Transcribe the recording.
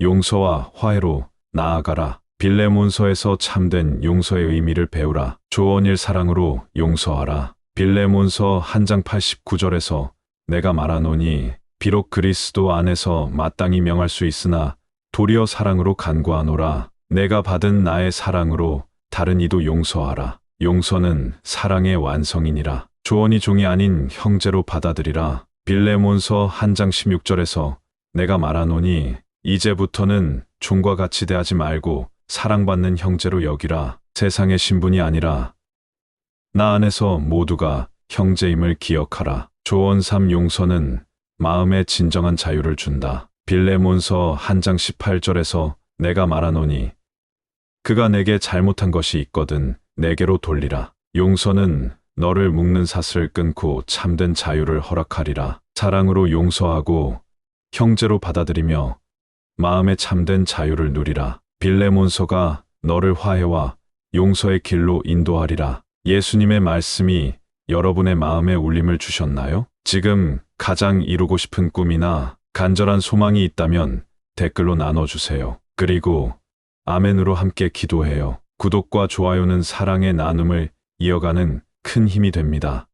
용서와 화해로 나아가라. 빌레몬서에서 참된 용서의 의미를 배우라. 조언일 사랑으로 용서하라. 빌레몬서 한 장 89절에서 내가 말하노니 비록 그리스도 안에서 마땅히 명할 수 있으나 도리어 사랑으로 간구하노라. 내가 받은 나의 사랑으로 다른 이도 용서하라. 용서는 사랑의 완성이니라. 조언이 종이 아닌 형제로 받아들이라. 빌레몬서 한 장 16절에서 내가 말하노니 이제부터는 종과 같이 대하지 말고 사랑받는 형제로 여기라. 세상의 신분이 아니라 나 안에서 모두가 형제임을 기억하라. 조언 3 용서는 마음의 진정한 자유를 준다. 빌레몬서 한 장 18절에서 내가 말하노니 그가 내게 잘못한 것이 있거든 내게로 돌리라. 용서는 너를 묶는 사슬을 끊고 참된 자유를 허락하리라. 사랑으로 용서하고 형제로 받아들이며 마음의 참된 자유를 누리라. 빌레몬서가 너를 화해와 용서의 길로 인도하리라. 예수님의 말씀이 여러분의 마음에 울림을 주셨나요? 지금 가장 이루고 싶은 꿈이나 간절한 소망이 있다면 댓글로 나눠주세요. 그리고 아멘으로 함께 기도해요. 구독과 좋아요는 사랑의 나눔을 이어가는 큰 힘이 됩니다.